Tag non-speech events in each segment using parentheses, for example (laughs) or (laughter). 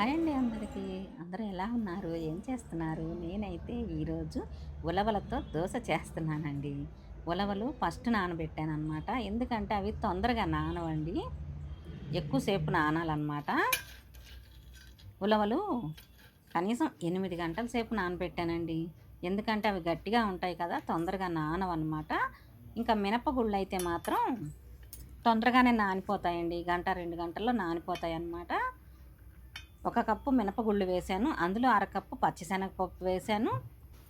Hi అండి అందరికీ. అందరూ ఎలా ఉన్నారు? ఏం చేస్తున్నారు? నేనైతే ఈరోజు ఉలవలతో దోశ చేస్తున్నానండి. ఉలవలు ఫస్ట్ నానబెట్టాను అనమాట ఎందుకంటే అవి తొందరగా నానవండి. ఎక్కువసేపు నానాలన్నమాట. ఉలవలు కనీసం ఎనిమిది గంటల సేపు నానబెట్టానండి. ఎందుకంటే అవి గట్టిగా ఉంటాయి కదా తొందరగా నానవన్నమాట. ఇంకా మినపగుళ్ళు అయితే మాత్రం తొందరగానే నానిపోతాయండి. గంట రెండు గంటల్లో నానిపోతాయి అన్నమాట ఒక కప్పు మినపగుళ్ళు వేసాను. అందులో అరకప్పు పచ్చిశనగపప్పు వేసాను.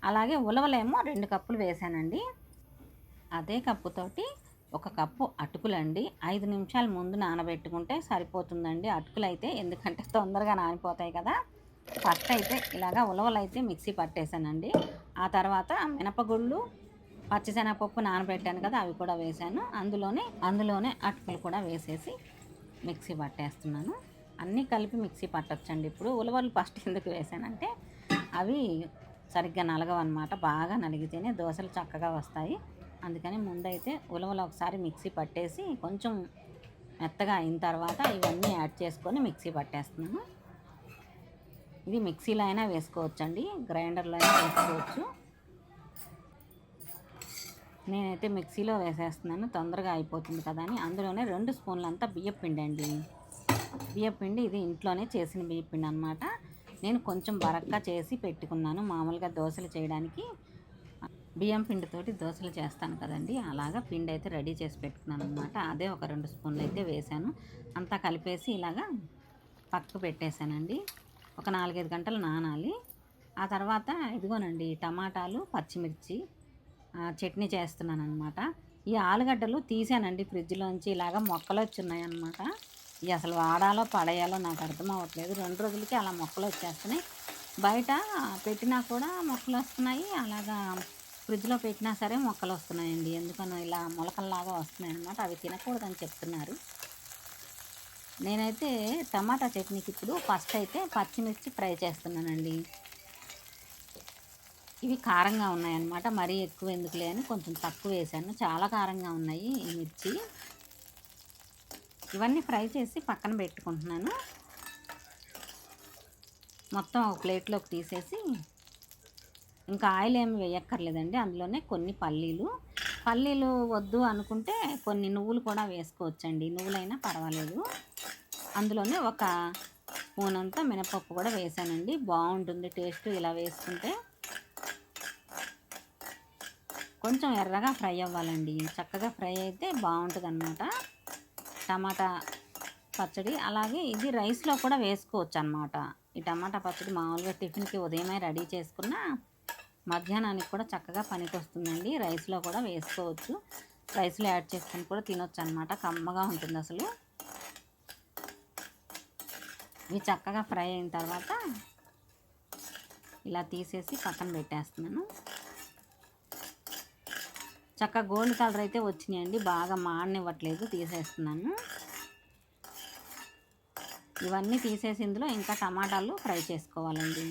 అలాగే ఉలవలేమో రెండు కప్పులు వేసానండి. అదే కప్పుతోటి ఒక కప్పు అటుకులండి. ఐదు నిమిషాల ముందు నానబెట్టుకుంటే సరిపోతుందండి అటుకులు అయితే ఎందుకంటే తొందరగా నానిపోతాయి కదా. ఫస్ట్ అయితే ఇలాగా ఉలవలు అయితే మిక్సీ పట్టేశానండి ఆ తర్వాత మినపగుళ్ళు పచ్చిశనగపప్పు నానబెట్టాను కదా అవి కూడా వేసాను. అందులోనే అందులోనే అటుకులు కూడా వేసేసి మిక్సీ పట్టేస్తున్నాను. అన్నీ కలిపి మిక్సీ పట్టొచ్చండి. ఇప్పుడు ఉలవలు ఫస్ట్ ఎందుకు వేసానంటే అవి సరిగ్గా నలగవన్నమాట. బాగా నలిగితేనే దోశలు చక్కగా వస్తాయి. అందుకని ముందైతే ఉలవలు ఒకసారి మిక్సీ పట్టేసి కొంచెం మెత్తగా అయిన తర్వాత ఇవన్నీ యాడ్ చేసుకొని మిక్సీ పట్టేస్తున్నాను. ఇది మిక్సీలో అయినా వేసుకోవచ్చండి. గ్రైండర్లో అయినా వేసుకోవచ్చు. నేనైతే మిక్సీలో వేసేస్తున్నాను. తొందరగా అయిపోతుంది కదా అని. అందులోనే రెండు స్పూన్లంతా బియ్యం పిండి అండి బియ్యపిండి ఇది ఇంట్లోనే చేసిన బియ్యపిండి అనమాట నేను కొంచెం బరక్కా చేసి పెట్టుకున్నాను. మామూలుగా దోశలు చేయడానికి బియ్యం పిండితోటి దోశలు చేస్తాను కదండి. అలాగా పిండి అయితే రెడీ చేసి పెట్టుకున్నాను అనమాట అదే ఒక రెండు స్పూన్లు అయితే వేసాను అంతా కలిపేసి ఇలాగా పక్కకు పెట్టేశానండి. ఒక నాలుగైదు గంటలు నానాలి. ఆ తర్వాత ఇదిగోనండి టమాటాలు పచ్చిమిర్చి చట్నీ చేస్తున్నాను అనమాట ఈ ఆలుగడ్డలు తీసానండి ఫ్రిడ్జ్లోంచి. ఇలాగ మొక్కలు వచ్చి ఉన్నాయన్నమాట ఇవి అసలు వాడాలో పడేయాలో నాకు అర్థం అవ్వట్లేదు. రెండు రోజులకి అలా మొక్కలు వచ్చేస్తున్నాయి. బయట పెట్టినా కూడా మొక్కలు వస్తున్నాయి. అలాగా ఫ్రిడ్జ్లో పెట్టినా సరే మొక్కలు వస్తున్నాయండి. ఎందుకనో ఇలా మొలకల్లాగా వస్తున్నాయి అనమాట అవి తినకూడదని చెప్తున్నారు. నేనైతే టమాటా చట్నీకి ఇప్పుడు ఫస్ట్ అయితే పచ్చిమిర్చి ఫ్రై చేస్తున్నానండి. ఇవి కారంగా ఉన్నాయన్నమాట. మరీ ఎక్కువ ఎందుకులే అని కొంచెం తక్కువ వేసాను చాలా కారంగా ఉన్నాయి ఈ మిర్చి. ఇవన్నీ ఫ్రై చేసి పక్కన పెట్టుకుంటున్నాను. మొత్తం ఒక ప్లేట్లోకి తీసేసి ఇంకా ఆయిల్ ఏమి వేయక్కర్లేదండి. అందులోనే కొన్ని పల్లీలు. పల్లీలు వద్దు అనుకుంటే కొన్ని నువ్వులు కూడా వేసుకోవచ్చండి. నువ్వులైనా పర్వాలేదు. అందులోనే ఒక స్పూన్ అంతా మినపప్పు కూడా వేసానండి. బాగుంటుంది టేస్ట్ ఇలా వేసుకుంటే. కొంచెం ఎర్రగా ఫ్రై అవ్వాలండి. చక్కగా ఫ్రై అయితే బాగుంటుంది అన్నమాట టమాటా పచ్చడి అలాగే ఇది రైస్లో కూడా వేసుకోవచ్చు అనమాట ఈ టమాటా పచ్చడి మామూలుగా టిఫిన్కి ఉదయమే రెడీ చేసుకున్న మధ్యాహ్నానికి కూడా చక్కగా పనికి వస్తుందండి రైస్లో కూడా వేసుకోవచ్చు. రైస్లో యాడ్ చేసుకొని కూడా తినొచ్చు అనమాట కమ్మగా ఉంటుంది అసలు. ఇవి చక్కగా ఫ్రై అయిన తర్వాత ఇలా తీసేసి పక్కన పెట్టేస్తున్నాను. చక్కగా గోల్డ్ కలర్ అయితే వచ్చినాయండి. బాగా మాడనివ్వట్లేదు తీసేస్తున్నాను. ఇవన్నీ తీసేసి ఇందులో ఇంకా టమాటాలు ఫ్రై చేసుకోవాలండి.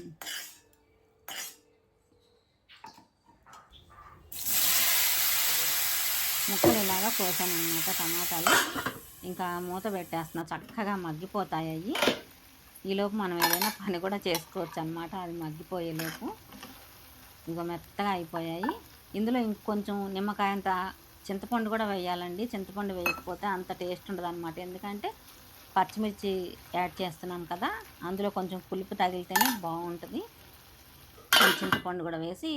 ముక్కలు ఇలాగా కోసాను అనమాట టమాటాలు. ఇంకా మూత పెట్టేస్తున్నా. చక్కగా మగ్గిపోతాయి అవి. ఈలోపు మనం ఏదైనా పని కూడా చేసుకోవచ్చు అనమాట అది మగ్గిపోయేలోపు ఇంకో మెత్తగా అయిపోయాయి. ఇందులో ఇంకొంచెం నిమ్మకాయ అంత చింతపండు కూడా వేయాలండి. చింతపండు వేయకపోతే అంత టేస్ట్ ఉండదు అనమాట ఎందుకంటే పచ్చిమిర్చి యాడ్ చేస్తున్నాం కదా అందులో కొంచెం పులుపు తగిలితేనే బాగుంటుంది. చింతపండు కూడా వేసి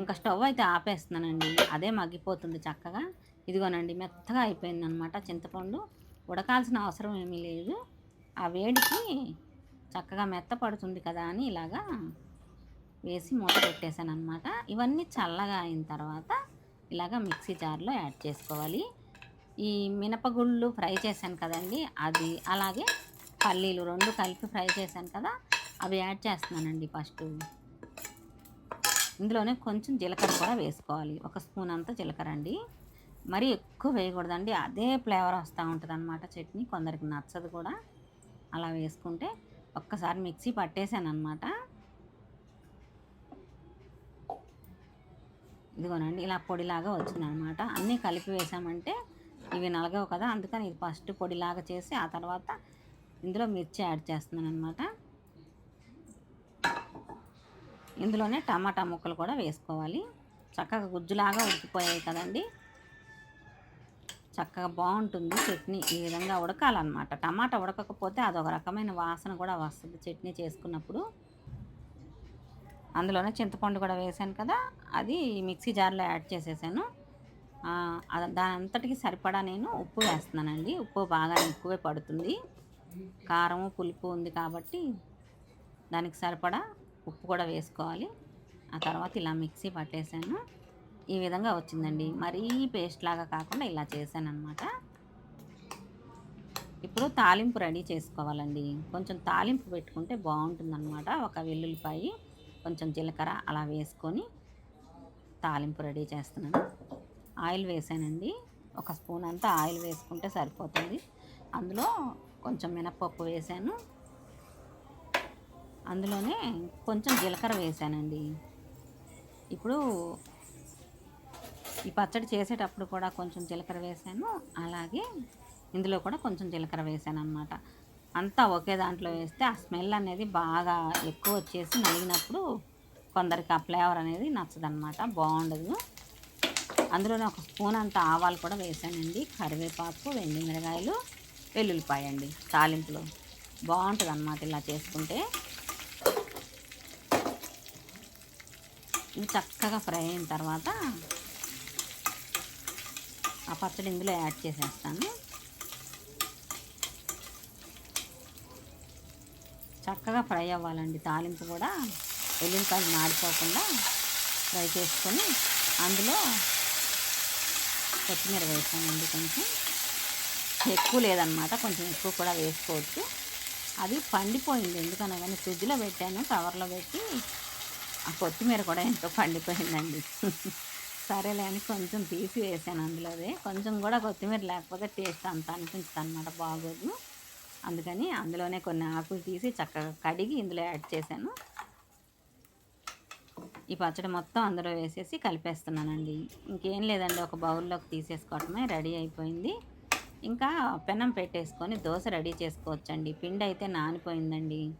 ఇంకా స్టవ్ అయితే ఆపేస్తున్నానండి. అదే మగ్గిపోతుంది చక్కగా. ఇదిగోనండి మెత్తగా అయిపోయింది అనమాట చింతపండు. ఉడకాల్సిన అవసరం ఏమీ లేదు. ఆ వేడికి చక్కగా మెత్త పడుతుంది కదా అని ఇలాగా వేసి మూత పెట్టేశాను అనమాట ఇవన్నీ చల్లగా అయిన తర్వాత ఇలాగ మిక్సీ జార్లో యాడ్ చేసుకోవాలి. ఈ మినపగుళ్ళు ఫ్రై చేశాను కదండి అది అలాగే పల్లీలు రెండు కలిపి ఫ్రై చేశాను కదా అవి యాడ్ చేస్తున్నానండి ఫస్ట్. ఇందులోనే కొంచెం జీలకర్ర కూడా వేసుకోవాలి ఒక స్పూన్ అంతా జీలకర్ర అండి. మరీ ఎక్కువ వేయకూడదండి అదే ఫ్లేవర్ వస్తూ ఉంటుంది అనమాట చట్నీ కొందరికి నచ్చదు కూడా. అలా వేసుకుంటే ఒక్కసారి మిక్సీ పట్టేశాను అనమాట ఇదిగోనండి ఇలా పొడిలాగా వచ్చిందనమాట. అన్నీ కలిపి వేసామంటే ఇవి నలగవు కదా అందుకని ఇది ఫస్ట్ పొడిలాగా చేసి ఆ తర్వాత ఇందులో మిర్చి యాడ్ చేస్తున్నాను అనమాట ఇందులోనే టమాటా ముక్కలు కూడా వేసుకోవాలి. చక్కగా గుజ్జులాగా ఉడికిపోయాయి కదండి. చక్కగా బాగుంటుంది చట్నీ ఈ విధంగా ఉడకాలన్నమాట. టమాటా ఉడకకపోతే అదొక రకమైన వాసన కూడా వస్తుంది చట్నీ చేసుకున్నప్పుడు. అందులోనే చింతపండు కూడా వేసాను కదా అది మిక్సీ జార్లో యాడ్ చేసేసాను. దాని అంతటికి సరిపడా నేను ఉప్పు వేస్తున్నానండి. ఉప్పు బాగా ఎక్కువే పడుతుంది. కారం పులుపు ఉంది కాబట్టి దానికి సరిపడా ఉప్పు కూడా వేసుకోవాలి. ఆ తర్వాత ఇలా మిక్సీ పట్టేసాను. ఈ విధంగా వచ్చిందండి. మరీ పేస్ట్ లాగా కాకుండా ఇలా చేశాను అనమాట ఇప్పుడు తాలింపు రెడీ చేసుకోవాలండి. కొంచెం తాలింపు పెట్టుకుంటే బాగుంటుందన్నమాట. ఒక వెల్లుల్లిపాయి కొంచెం జీలకర్ర అలా వేసుకొని తాలింపు రెడీ చేస్తున్నాను. ఆయిల్ వేసానండి. ఒక స్పూన్ అంతా ఆయిల్ వేసుకుంటే సరిపోతుంది. అందులో కొంచెం మినప్పప్పు వేసాను. అందులోనే కొంచెం జీలకర్ర వేసానండి. ఇప్పుడు ఈ పచ్చడి చేసేటప్పుడు కూడా కొంచెం జీలకర్ర వేసాను. అలాగే ఇందులో కూడా కొంచెం జీలకర్ర వేసాను అనమాట అంతా ఒకే దాంట్లో వేస్తే ఆ స్మెల్ అనేది బాగా ఎక్కువ వచ్చేసి నలిగినప్పుడు కొందరికి ఆ ఫ్లేవర్ అనేది నచ్చదనమాట బాగుండదు. అందులోనే ఒక స్పూన్ అంత ఆవాలు కూడా వేసానండి కరివేపాకు వెండి మిరగాయలు వెల్లుల్లిపాయ అండి తాలింపులో. బాగుంటుంది అనమాట ఇలా చేసుకుంటే. ఇవి చక్కగా ఫ్రై అయిన తర్వాత ఆ పచ్చడి ఇందులో యాడ్ చేసేస్తాను. చక్కగా ఫ్రై అవ్వాలండి తాలింపు కూడా. వెల్లుల్లిపాయలు మాడిపోకుండా ఫ్రై చేసుకొని అందులో కొత్తిమీర వేసానండి కొంచెం. ఎక్కువ లేదనమాట కొంచెం ఎక్కువ కూడా వేసుకోవచ్చు. అది పండిపోయింది ఎందుకనగానే ఫ్రిడ్జ్లో పెట్టాను కవర్లో పెట్టి ఆ కొత్తిమీర కూడా ఎంతో పండిపోయిందండి. సరేలే అని కొంచెం తీసి వేసాను అందులోదే. కొంచెం కూడా కొత్తిమీర లేకపోతే టేస్ట్ అంత అనిపించదు అనమాట బాగోదు. అందుకని అందులోనే కొన్ని ఆకులు తీసి చక్కగా కడిగి ఇందులో యాడ్ చేశాను. ఈ పచ్చడి మొత్తం అందులో వేసేసి కలిపేస్తున్నానండి. ఇంకేం లేదండి ఒక బౌల్లోకి తీసేసుకోవటమే రెడీ అయిపోయింది. ఇంకా పెనం పెట్టేసుకొని దోశ రెడీ చేసుకోవచ్చండి. పిండి అయితే నానిపోయిందండి.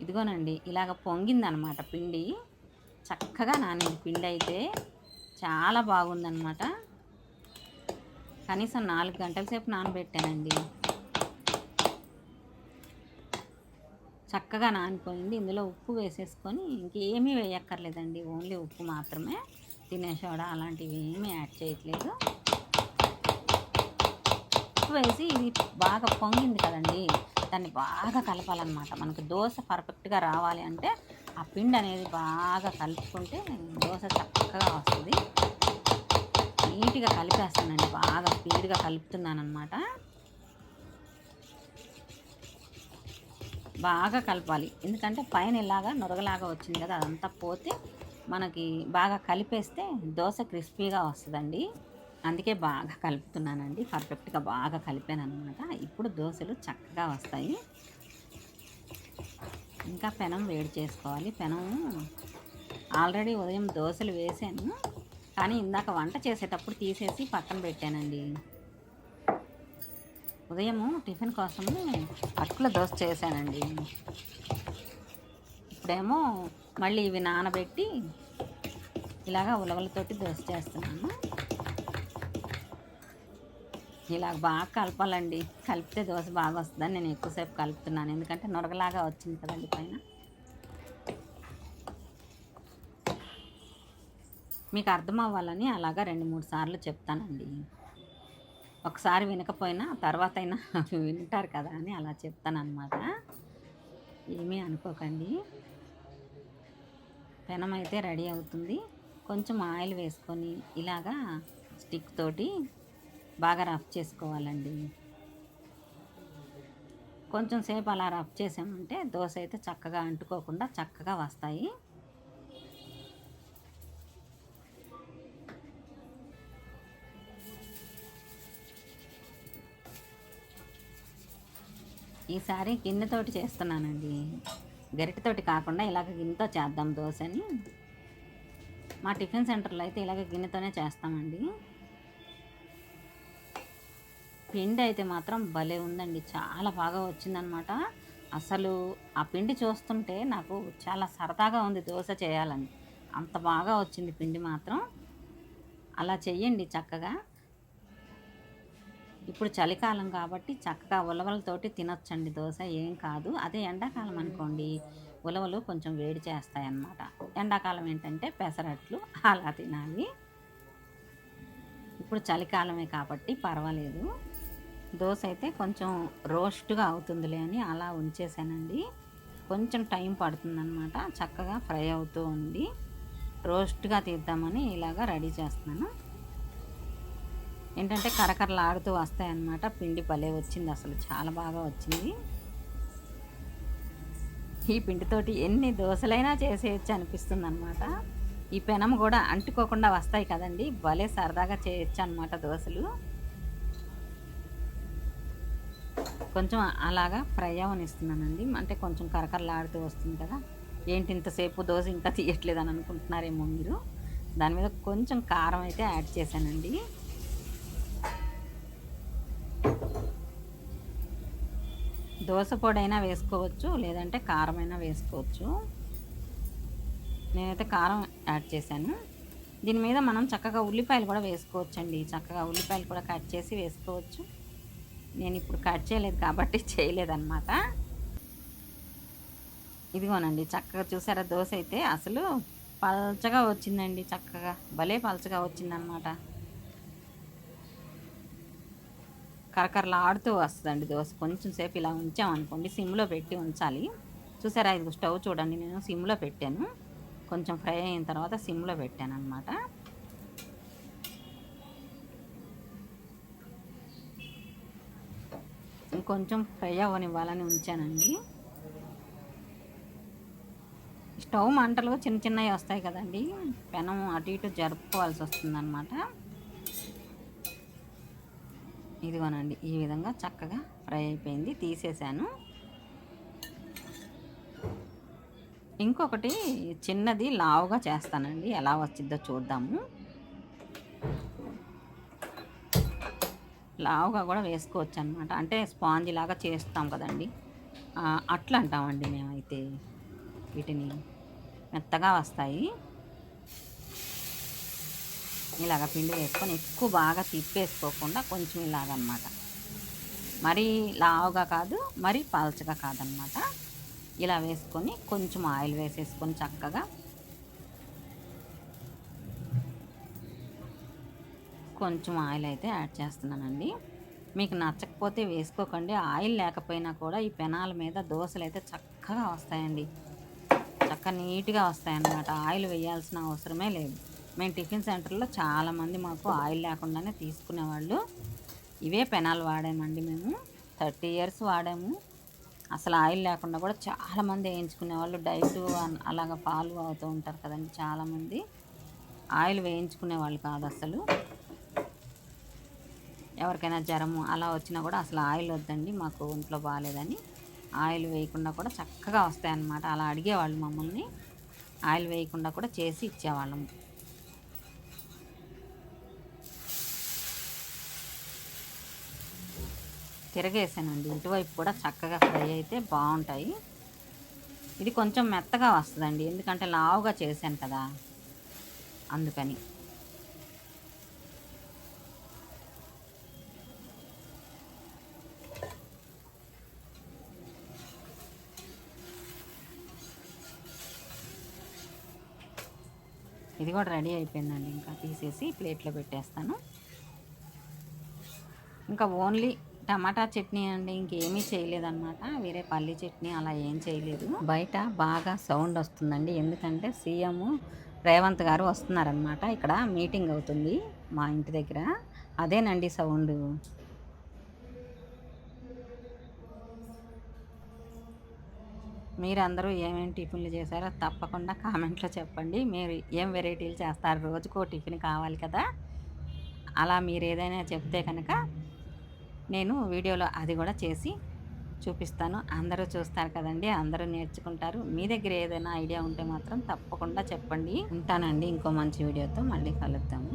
ఇదిగోనండి ఇలాగ పొంగిందనమాట పిండి. చక్కగా నానింది పిండి అయితే. చాలా బాగుందనమాట. కనీసం నాలుగు గంటల సేపు నానబెట్టానండి. చక్కగా నానిపోయింది. ఇందులో ఉప్పు వేసేసుకొని ఇంకేమీ వేయక్కర్లేదండి. ఓన్లీ ఉప్పు మాత్రమే. తినే సోడా అలాంటివి ఏమీ యాడ్ చేయట్లేదు. ఉప్పు వేసి ఇది బాగా పొంగింది కదండి. దాన్ని బాగా కలపాలన్నమాట. మనకి దోశ పర్ఫెక్ట్గా రావాలి అంటే ఆ పిండి అనేది బాగా కలుపుకుంటే దోశ చక్కగా వస్తుంది. నీట్గా కలిపేస్తానండి. బాగా స్పీడ్గా కలుపుతున్నాను అనమాట బాగా కలపాలి. ఎందుకంటే పైన ఇలాగా నొరగలాగా వచ్చింది కదా అదంతా పోతే మనకి బాగా కలిపేస్తే దోశ క్రిస్పీగా వస్తుందండి. అందుకే బాగా కలుపుతున్నానండి. పర్ఫెక్ట్గా బాగా కలిపాను అనమాట ఇప్పుడు దోశలు చక్కగా వస్తాయి. ఇంకా పెనం వేడి చేసుకోవాలి. పెనం ఆల్రెడీ ఉదయం దోశలు వేసాను. కానీ ఇందాక వంట చేసేటప్పుడు తీసేసి పక్కన పెట్టానండి. ఉదయము టిఫిన్ కోసము అటుకుల దోశ చేశానండి. ఇప్పుడేమో మళ్ళీ ఇవి నానబెట్టి ఇలాగా ఉలవలతోటి దోశ చేస్తున్నాను. ఇలాగ బాగా కలపాలండి. కలిపితే దోశ బాగా వస్తుందని నేను ఎక్కువసేపు కలుపుతున్నాను. ఎందుకంటే నొరగలాగా వచ్చింది కదండి పైన. మీకు అర్థం అవ్వాలని అలాగా రెండు మూడు సార్లు చెప్తానండి. ఒకసారి వినకపోయినా తర్వాత అయినా (laughs) వింటారు కదా అని అలా చెప్తానమాట ఏమీ అనుకోకండి. పెనం అయితే రెడీ అవుతుంది. కొంచెం ఆయిల్ వేసుకొని ఇలాగా స్టిక్ తోటి బాగా రఫ్ చేసుకోవాలండి. కొంచెం సేపు అలా రఫ్ చేసామంటే దోశ అయితే చక్కగా అంటుకోకుండా చక్కగా వస్తాయి. ఈసారి గిన్నెతోటి చేస్తున్నానండి. గరిటెతోటి కాకుండా ఇలాగ గిన్నెతో చేద్దాం దోశని. మా టిఫిన్ సెంటర్లో అయితే ఇలాగ గిన్నెతోనే చేస్తామండి. పిండి అయితే మాత్రం భలే ఉందండి. చాలా బాగా వచ్చిందనమాట. అసలు ఆ పిండి చూస్తుంటే నాకు చాలా సరదాగా ఉంది దోశ చేయాలని. అంత బాగా వచ్చింది పిండి మాత్రం. అలా చెయ్యండి చక్కగా. ఇప్పుడు చలికాలం కాబట్టి చక్కగా ఉలవలతోటి తినొచ్చండి. దోశ ఏం కాదు. అదే ఎండాకాలం అనుకోండి ఉలవలు కొంచెం వేడి చేస్తాయి అన్నమాట ఎండాకాలం ఏంటంటే పెసరట్లు అలా తినాలి. ఇప్పుడు చలికాలమే కాబట్టి పర్వాలేదు. దోశ అయితే కొంచెం రోస్ట్గా అవుతుందిలే అని అలా ఉంచేసానండి. కొంచెం టైం పడుతుందన్నమాట. చక్కగా ఫ్రై అవుతూ ఉంది. రోస్ట్గా తీద్దామని ఇలాగా రెడీ చేస్తున్నాను. ఏంటంటే కరకరలాడుతూ వస్తాయన్నమాట. పిండి భలే వచ్చింది అసలు. చాలా బాగా వచ్చింది. ఈ పిండితోటి ఎన్ని దోశలైనా చేసేయచ్చు అనిపిస్తుంది అనమాట ఈ పెనం కూడా అంటుకోకుండా వస్తాయి కదండి. భలే సరదాగా చేయొచ్చు అనమాట దోశలు. కొంచెం అలాగా ఫ్రై అవనిస్తున్నానండి అంటే కొంచెం కరకరలాడుతూ వస్తుంది కదా. ఏంటి ఇంతసేపు దోశ ఇంకా తీయట్లేదు అని అనుకుంటున్నారేమో మీరు. దాని మీద కొంచెం కారం అయితే యాడ్ చేశానండి. దోశ పొడైనా వేసుకోవచ్చు లేదంటే కారమైనా వేసుకోవచ్చు. నేనైతే కారం యాడ్ చేశాను. దీని మీద మనం చక్కగా ఉల్లిపాయలు కూడా వేసుకోవచ్చండి. చక్కగా ఉల్లిపాయలు కూడా కట్ చేసి వేసుకోవచ్చు. నేను ఇప్పుడు కట్ చేయలేదు కాబట్టి (laughs) చేయలేదన్నమాట. ఇదిగోనండి చక్కగా చూసారా దోశ అయితే? అసలు పల్చగా వచ్చిందండి చక్కగా. భలే పల్చగా వచ్చిందనమాట కరకరలాడుతూ వస్తుందండి దోశ. కొంచెం సేపు ఇలా ఉంచామనుకోండి సిమ్లో పెట్టి ఉంచాలి. చూసారా ఇది స్టవ్ చూడండి నేను సిమ్లో పెట్టాను. కొంచెం ఫ్రై అయిన తర్వాత సిమ్లో పెట్టాను అనమాట ఇంకొంచెం ఫ్రై అవ్వనివ్వాలని ఉంచానండి. స్టవ్ మంటలు చిన్న చిన్నవి వస్తాయి కదండి పెనం అటు ఇటు జరుపుకోవాల్సి వస్తుందన్నమాట. ఇదిగోనండి ఈ విధంగా చక్కగా ఫ్రై అయిపోయింది తీసేసాను. ఇంకొకటి చిన్నది లావుగా చేస్తానండి ఎలా వచ్చిద్దో చూద్దాము. లావుగా కూడా వేసుకోవచ్చు అనమాట అంటే స్పాంజ్ లాగా చేస్తాం కదండి. అట్లా అంటామండి మేమైతే వీటిని మెత్తగా వస్తాయి. ఇలాగ పిండి వేసుకొని ఎక్కువ బాగా తిప్పేసుకోకుండా కొంచెం ఇలాగనమాట. మరీ లావుగా కాదు మరీ పలచగా కాదనమాట. ఇలా వేసుకొని కొంచెం ఆయిల్ వేసేసుకొని చక్కగా కొంచెం ఆయిల్ అయితే యాడ్ చేస్తున్నానండి. మీకు నచ్చకపోతే వేసుకోకండి. ఆయిల్ లేకపోయినా కూడా ఈ పెనాల మీద దోశలు అయితే చక్కగా వస్తాయండి. చక్కగా నీట్గా వస్తాయన్నమాట. ఆయిల్ వేయాల్సిన అవసరమే లేదు. మేము టిఫిన్ సెంటర్లో చాలామంది మాకు ఆయిల్ లేకుండానే తీసుకునేవాళ్ళు. ఇవే పెనాలు వాడామండి మేము. థర్టీ ఇయర్స్ వాడాము. అసలు ఆయిల్ లేకుండా కూడా చాలామంది వేయించుకునే వాళ్ళు డైట్ అలాగ ఫాలో అవుతూ ఉంటారు కదండి చాలామంది. ఆయిల్ వేయించుకునే వాళ్ళు కాదు అసలు. ఎవరికైనా జ్వరము అలా వచ్చినా కూడా అసలు ఆయిల్ వద్దండి మాకు ఒంట్లో బాగాలేదని. ఆయిల్ వేయకుండా కూడా చక్కగా వస్తాయన్నమాట. అలా అడిగేవాళ్ళు మమ్మల్ని. ఆయిల్ వేయకుండా కూడా చేసి ఇచ్చేవాళ్ళము. తిరగేసానండి. ఇటువైపు కూడా చక్కగా ఫ్రై అయితే బాగుంటాయి. ఇది కొంచెం మెత్తగా వస్తుందండి. ఎందుకంటే లావుగా చేశాను కదా. అందుకని. ఇది కూడా రెడీ అయిపోయిందండి. ఇంకా తీసేసి ప్లేట్లో పెట్టేస్తాను. ఇంకా ఓన్లీ టమాటా చట్నీ అండి ఇంకేమీ చేయలేదన్నమాట. వేరే పల్లి చట్నీ అలా ఏం చేయలేదు. బయట బాగా సౌండ్ వస్తుందండి. ఎందుకంటే సీఎం రేవంత్ గారు వస్తున్నారనమాట ఇక్కడ మీటింగ్ అవుతుంది మా ఇంటి దగ్గర. అదేనండి సౌండ్. మీరందరూ ఏమేమి టిఫిన్లు చేశారో తప్పకుండా కామెంట్లో చెప్పండి. మీరు ఏం వెరైటీలు చేస్తారు? రోజుకో టిఫిన్ కావాలి కదా. అలా మీరు ఏదైనా చెప్తే కనుక నేను వీడియోలో అది కూడా చేసి చూపిస్తాను. అందరూ చూస్తారు కదండి అందరూ నేర్చుకుంటారు. మీ దగ్గర ఏదైనా ఐడియా ఉంటే మాత్రం తప్పకుండా చెప్పండి. ఉంటానండి ఇంకో మంచి వీడియోతో మళ్ళీ కలుద్దాము.